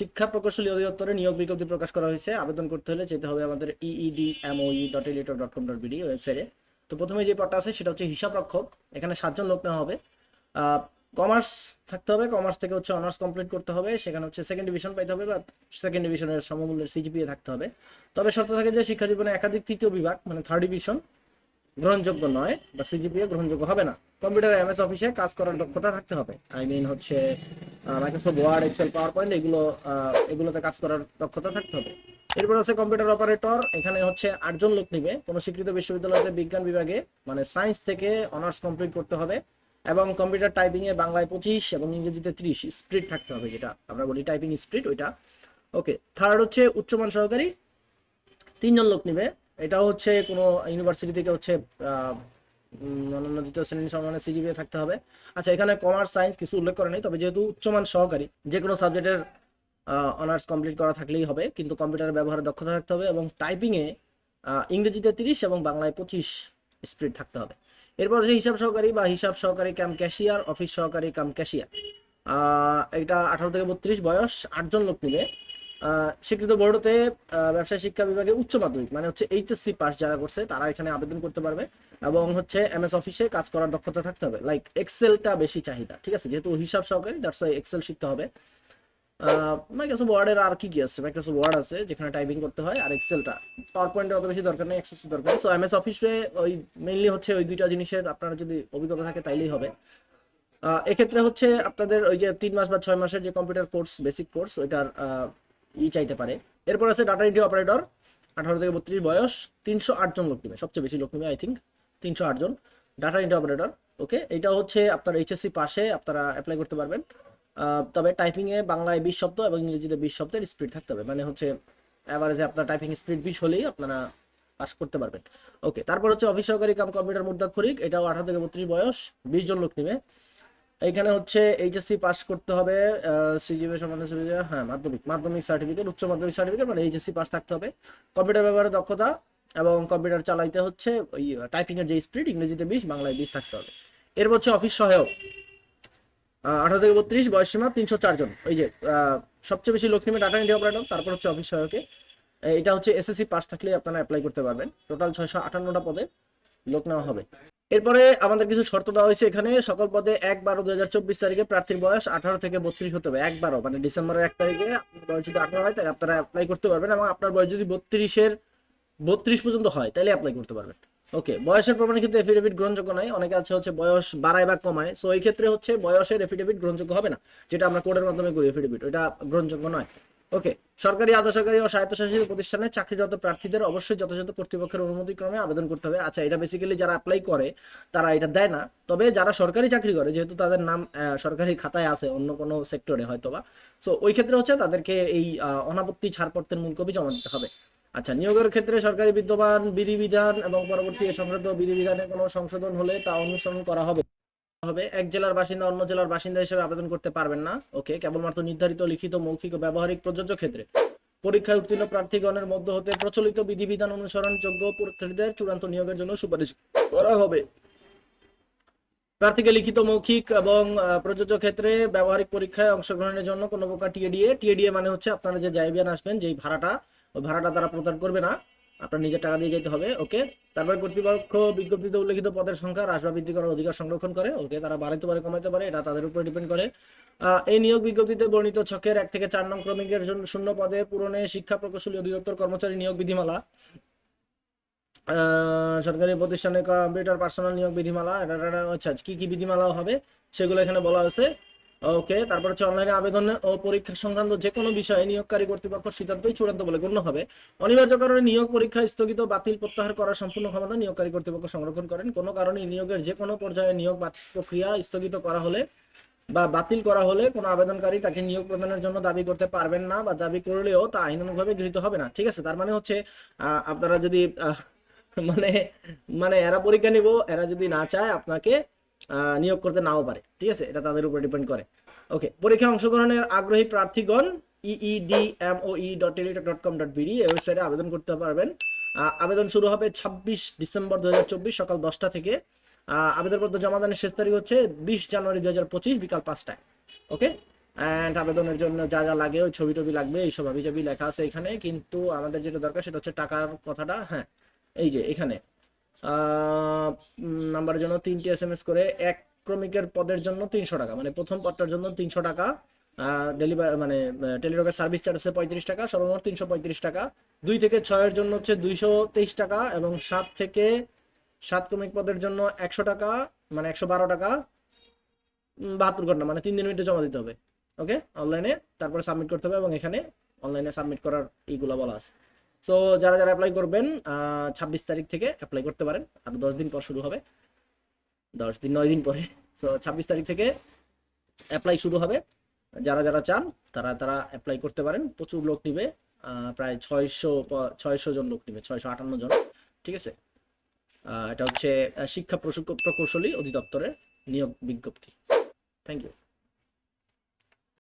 শিক্ষা প্রকৌশলী অধিদপ্তরে নিয়োগ বিজ্ঞপ্তি প্রকাশ করা হয়েছে। আবেদন করতে হলে যেতে হবে আমাদের ইইডি এমওই ডট এলিটর ডট কম ডট বিডি ওয়েবসাইটে তো প্রথমে যে পদটা আছে সেটা হচ্ছে হিসাব রক্ষক। এখানে সাতজন লোক নেওয়া হবে। কমার্স থাকতে হবে। কমার্স থেকে হচ্ছে অনার্স কমপ্লিট করতে হবে। সেখানে হচ্ছে সেকেন্ড ডিভিশন পাইতে হবে বা সেকেন্ড ডিভিশনের সমমূল্যের সিজিপিএ থাকতে হবে। তবে শর্ত থাকে যে শিক্ষা জীবনে একাধিক তৃতীয় বিভাগ মানে থার্ড ডিভিশন গ্রহণযোগ্য নয় বা সিজিপিএ গ্রহণযোগ্য হবে না। কম্পিউটার এমএস অফিসে কাজ করার দক্ষতা থাকতে হবে। আই মিন হচ্ছে Microsoft Word Excel PowerPoint এগুলো এগুলোতে কাজ করার দক্ষতা থাকতে হবে। এরপর হচ্ছে কম্পিউটার অপারেটর এখানে হচ্ছে আটজন লোক নিবে। কোনো স্বীকৃত বিশ্ববিদ্যালয়তে বিজ্ঞান বিভাগে মানে সায়েন্স থেকে অনার্স কমপ্লিট করতে হবে এবং কম্পিউটার টাইপিং এ বাংলায় পঁচিশ এবং ইংরেজিতে ত্রিশ স্পিড থাকতে হবে যেটা আমরা বলি টাইপিং স্পিড ওইটা। ওকে থার্ড হচ্ছে উচ্চমান সহকারী, তিনজন লোক নিবে। এটাও হচ্ছে কোনো ইউনিভার্সিটি থেকে হচ্ছে দ্বিতীয় শ্রেণি সম্মানের সিজিপিএ থাকতে হবে। আচ্ছা এখানে কমার্স সায়েন্স কিছু উল্লেখ করে নেই, তবে যেহেতু উচ্চমান সহকারী যে কোনো সাবজেক্টের অনার্স কমপ্লিট করা থাকলেই হবে, কিন্তু কম্পিউটার ব্যবহারে দক্ষতা থাকতে হবে এবং টাইপিংয়ে ইংরেজিতে তিরিশ এবং বাংলায় পঁচিশ স্পিড থাকতে হবে। এরপর হচ্ছে হিসাব সহকারী বা হিসাব সহকারী কাম ক্যাশিয়ার অফিস সহকারী কাম ক্যাশিয়ার এটা আঠারো থেকে বত্রিশ বয়স, আটজন লোক নিবে স্বীকৃত বোর্ডতে ব্যবসায় শিক্ষা বিভাগে উচ্চ মাধ্যমিক মানে হচ্ছে এইচএসসি পাস যারা করছে, তারা এখানে আবেদন করতে পারবে এবং হচ্ছে এমএস অফিসে কাজ করার দক্ষতা থাকতে হবে। লাইক এক্সেলটা বেশি চাহিদা, ঠিক আছে? যেহেতু হিসাব সহকারী দ্যাটস ওয়াই এক্সেল শিখতে হবে। মাইক্রোসফট ওয়ার্ডের আর কি কি আছে? মাইক্রোসফট ওয়ার্ড আছে, যেখানে টাইপিং করতে হয়, আর এক্সেলটা পাওয়ার পয়েন্টের অত বেশি দরকার নেই এক্সেস দরকার সো এমএস অফিসে ওই মেইনলি হচ্ছে ওই দুইটা জিনিসের আপনার যদি অভিজ্ঞতা থাকে, তাইলেই হবে। এক্ষেত্রে হচ্ছে আপনাদের ওই যে তিন মাস বা ছয় মাসের যে কম্পিউটার কোর্স বেসিক কোর্স ওইটার ই চাইতে পারে। এরপর আছে ডাটা এন্ট্রি অপারেটর আঠারো থেকে বত্রিশ বয়স, তিনশো আট জন লোক নেবে, সবচেয়ে বেশি লোক নেবে আই থিঙ্ক তিনশো আট জন। ডাটা এন্ট্রি অপারেটর ওকে এটা হচ্ছে আপনার এইচএসসি পাশে আপনারা অ্যাপ্লাই করতে পারবেন। তবে টাইপিংয়ে বাংলায় বিশ শব্দ এবং ইংরেজিতে বিশ শব্দের স্পিড থাকতে হবে। মানে হচ্ছে অ্যাভারেজে আপনার টাইপিং স্পিড বিশ হলেই আপনারা পাস করতে পারবেন। ওকে তারপর হচ্ছে অফিস সহকারী কাম কম্পিউটার মুদ্রাক্ষরিক এটাও আঠারো থেকে বত্রিশ বয়স, বিশ জন লোক নেবে। এইখানে হচ্ছে এইচএসসি পাস করতে হবে সিজিবি সমানে হ্যাঁ মাধ্যমিক মাধ্যমিক সার্টিফিকেট উচ্চ মাধ্যমিক সার্টিফিকেট মানে এইচএসসি পাস থাকতে হবে। কম্পিউটার ব্যবহারের দক্ষতা এবং কম্পিউটার চালাইতে হচ্ছে ওই টাইপিং এর যে স্পিড ইংরেজিতে বিশ, বাংলায় বিশ থাকতে হবে। এরপর হচ্ছে অফিস সহায়ক। আঠারো থেকে বত্রিশ, বয়স সীমা তিনশো চারজন ওই যে সবচেয়ে বেশি লোক নেবে ডাটা এন্ট্রি অপারেটর তারপর হচ্ছে অফিস সহায়কে। এটা হচ্ছে এসএসসি পাস থাকলে আপনারা অ্যাপ্লাই করতে পারবেন। টোটাল ছয়শো আটান্নটা পদে লোক নেওয়া হবে। এরপরে আমাদের কিছু শর্ত দেওয়া হয়েছে এখানে। সকল পদে এক বারো চব্বিশ তারিখে প্রার্থীর বয়স আঠারো থেকে বত্রিশ হতে হবে। এক বারো মানে ডিসেম্বরের এক তারিখে বয়স যদি আঠারো হয়, তাহলে আপনারা অ্যাপ্লাই করতে পারবেন এবং আপনার বয়স যদি বত্রিশের, বত্রিশ পর্যন্ত হয়, তাহলে অ্যাপ্লাই করতে পারবেন। ওকে বয়সের প্রমাণের ক্ষেত্রে এফিডেভিট গ্রহণযোগ্য নয়। অনেকে আছে হচ্ছে বয়স বাড়ায় বা কমায়। সো এই ক্ষেত্রে হচ্ছে বয়সের এফিডেভিট গ্রহণযোগ্য হবে না। যেটা আমরা কোডের মাধ্যমে করি এফিডেভিট ওটা গ্রহণযোগ্য নয়। ওকে সরকারি আধা সরকারি ও স্বায়ত্তশাসিত প্রতিষ্ঠানে চাকরিরত প্রার্থীদের অবশ্যই যথাযথ কর্তৃপক্ষের অনুমতি ক্রমে আবেদন করতে হবে। আচ্ছা এটা বেসিক্যালি যারা অ্যাপ্লাই করে, তারা এটা দেয় না। তবে যারা সরকারি চাকরি করে, যেহেতু তাদের নাম সরকারি খাতায় আছে অন্য কোনো সেক্টরে হয়তোবা সো ওই ক্ষেত্রে হচ্ছে তাদেরকে এই অনাপত্তি, ছাড়পত্রের মূল কপি জমা দিতে হবে। আচ্ছা নিয়োগের ক্ষেত্রে সরকারি বিদ্যমান বিধিবিধান এবং পরবর্তী সংক্রান্ত বিধিবিধানে কোনো সংশোধন হলে তা অনুসরণ করা হবে। হবে। এক জেলার বাসিন্দা অন্য জেলার বাসিন্দা হিসেবে আবেদন করতে পারবেন না। ওকে, কেবলমাত্র নির্ধারিত, লিখিত, মৌখিক ও ব্যবহারিক প্রযোজ্য ক্ষেত্রে। পরীক্ষায় উত্তীর্ণ প্রার্থীগণের মধ্য হতে প্রচলিত বিধিবিধান অনুসরণযোগ্য প্রার্থীদের চূড়ান্ত নিয়োগের জন্য সুপারিশ করা হবে। প্রার্থীকে লিখিত, মৌখিক এবং প্রযোজ্য ক্ষেত্রে ব্যবহারিক পরীক্ষায় অংশগ্রহণের জন্য কোনো প্রকার টিএডিএ টিএডিএ মানে হচ্ছে আপনারা যে যাইবিয়ান আসবেন, যেই ভাড়াটা, ওই ভাড়াটা তারা প্রদান করবে না। আপনার নিজের টাকা দিয়ে যেতে হবে, ওকে? তারপরে কর্তৃপক্ষ বিজ্ঞপ্তিতে উল্লেখিত পদের সংখ্যা, হ্রাস বা বৃদ্ধি করার অধিকার সংরক্ষণ করে, ওকে? তারা বাড়াইতে পারে কমাইতে পারে, এটা তাদের উপরে ডিপেন্ড করে। এই নিয়োগ বিজ্ঞপ্তিতে বর্ণিত ছকের এক থেকে চার নং ক্রমিকের জন্য শূন্য পদে পূরণে শিক্ষা প্রকৌশলী অধিদপ্তর কর্মচারী নিয়োগ বিধিমালা। সরকারি প্রতিষ্ঠানে কম্পিউটার পার্সোনাল নিয়োগ বিধিমালা, এটা- আচ্ছা কি কি বিধিমালা হবে, সেগুলো এখানে বলা হয়েছে। ওকে তারপর হচ্ছে অনলাইনে আবেদন ও পরীক্ষা সংক্রান্ত যে কোনো বিষয়ে নিয়োগকারী কর্তৃপক্ষ সিদ্ধান্তই চূড়ান্ত বলে গণ্য হবে। অনিবার্য কারণে নিয়োগ পরীক্ষা স্থগিত বাতিল প্রত্যাহার করার সম্পূর্ণ ক্ষমতা নিয়োগকারী কর্তৃপক্ষ সংরক্ষণ করেন। কোনো কারণে নিয়োগের যে কোনো পর্যায়ে নিয়োগ প্রক্রিয়া স্থগিত করা হলে বা বাতিল করা হলে কোনো আবেদনকারী তাকে নিয়োগ প্রদানের জন্য দাবি করতে পারবেন না বা দাবি করলেও তা আইনানুগভাবে গৃহীত হবে না। ঠিক আছে, তার মানে হচ্ছে আপনারা যদি মানে মানে এরা পরীক্ষা নিব, এরা যদি না চায় আপনাকে নিয়োগ করতে নাও পারে। ঠিক আছে? এটা তাদের উপর ডিপেন্ড করে। ওকে পরীক্ষায় অংশগ্রহণের আগ্রহী প্রার্থীগণ E EED M O E dot Teletalk dot com dot BD এই ওয়েবসাইটে আবেদন করতে পারবেন। আবেদন শুরু হবে ছাব্বিশ ডিসেম্বর দুহাজার চব্বিশ সকাল দশটা থেকে। আবেদনপত্র জমা দানের শেষ তারিখ হচ্ছে বিশ জানুয়ারি দুই হাজার পঁচিশ বিকাল পাঁচটায়। ওকে অ্যান্ড আবেদনের জন্য যা যা লাগে, ওই ছবি টবি লাগবে, এইসব জাবি লেখা আছে এখানে। কিন্তু আমাদের যেটা দরকার সেটা হচ্ছে টাকার কথাটা। হ্যাঁ এই যে এখানে। নাম্বারের জন্য তিনটি এস এম এস করে এক ক্রমিকের পদের জন্য তিনশো টাকা। মানে প্রথম পদটার জন্য তিনশো টাকা ডেলিভারি মানে টেলিটকের সার্ভিস চার্জ আছে পঁয়ত্রিশ টাকা, সর্বমোট তিনশো পঁয়ত্রিশ টাকা। দুই থেকে ছয়ের জন্য হচ্ছে দুইশো তেইশ টাকা এবং সাত থেকে সাত ক্রমিক পদের জন্য একশো টাকা মানে একশো বারো টাকা। বাহাত্তর ঘণ্টা মানে তিন দিনের মধ্যে জমা দিতে হবে। ওকে অনলাইনে তারপরে সাবমিট করতে হবে এবং এখানে অনলাইনে সাবমিট করার এইগুলো বলা আছে। সো যারা যারা অ্যাপ্লাই করবেন ছাব্বিশ তারিখ থেকে অ্যাপ্লাই করতে পারেন। আর দশ দিন পর শুরু হবে। দশ দিন, নয় দিন পরে। সো ছাব্বিশ তারিখ থেকে অ্যাপ্লাই শুরু হবে। যারা যারা চান, তারা তারা অ্যাপ্লাই করতে পারেন। প্রচুর লোক নিবে। প্রায় ছয়শো ছয়শো জন লোক নিবে, ছয়শো আটান্ন জন। ঠিক আছে? এটা হচ্ছে শিক্ষা প্রকৌশলী অধিদপ্তরের নিয়োগ বিজ্ঞপ্তি। Thank you